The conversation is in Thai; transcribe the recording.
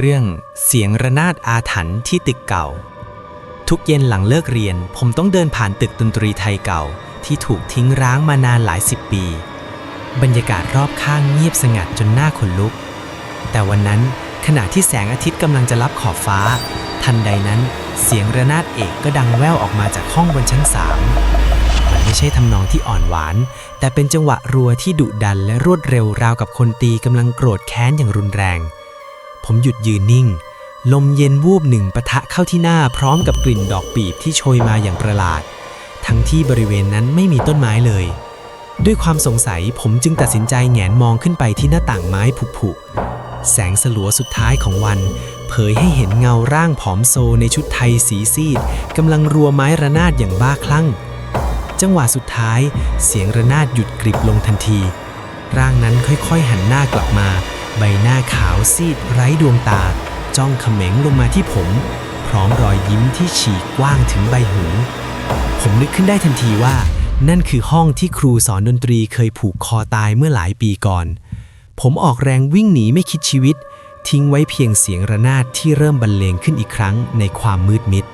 เรื่องเสียงระนาดอาถรรพ์ที่ตึกเก่า ทุกเย็นหลังเลิกเรียน ผมต้องเดินผ่านตึกดนตรีไทยเก่า ที่ถูกทิ้งร้างมานานหลายสิบปี บรรยากาศรอบข้างเงียบสงัดจนหน้าขนลุก แต่วันนั้นขณะที่แสงอาทิตย์กำลังจะรับขอบฟ้า ทันใดนั้นเสียงระนาดเอกก็ดังแว่วออกมาจากห้องบนชั้นสามมันไม่ใช่ทำนองที่อ่อนหวาน แต่เป็นจังหวะรัวที่ดุดันและรวดเร็วราวกับคนตีกำลังโกรธแค้นอย่างรุนแรง ผมหยุดยืนนิ่ง ลมเย็นวูบหนึ่งปะทะเข้าที่หน้าพร้อมกับกลิ่นดอกปีบที่โชยมาอย่างประหลาด ทั้งที่บริเวณนั้นไม่มีต้นไม้เลย ด้วยความสงสัยผมจึงตัดสินใจแงนมองขึ้นไปที่หน้าต่างไม้ผุๆแสงสลัวสุดท้ายของวัน เผยให้เห็นเงาร่างผอมโซในชุดไทยสีซีดกำลังรัวไม้ระนาดอย่างบ้าคลั่ง จังหวะสุดท้าย เสียงระนาดหยุดกริบลงทันที ร่างนั้นค่อยๆหันหน้ากลับมา ใบหน้าขาวซีดไร้ดวงตา จ้องเขม็งลงมาที่ผม พร้อมรอยยิ้มที่ฉีกกว้างถึงใบหู ผมนึกขึ้นได้ทันทีว่า นั่นคือห้องที่ครูสอนดนตรีเคยผูกคอตายเมื่อหลายปีก่อน ผมออกแรงวิ่งหนีไม่คิดชีวิต ทิ้งไว้เพียงเสียงระนาดที่เริ่มบรรเลงขึ้นอีกครั้งในความมืดมิด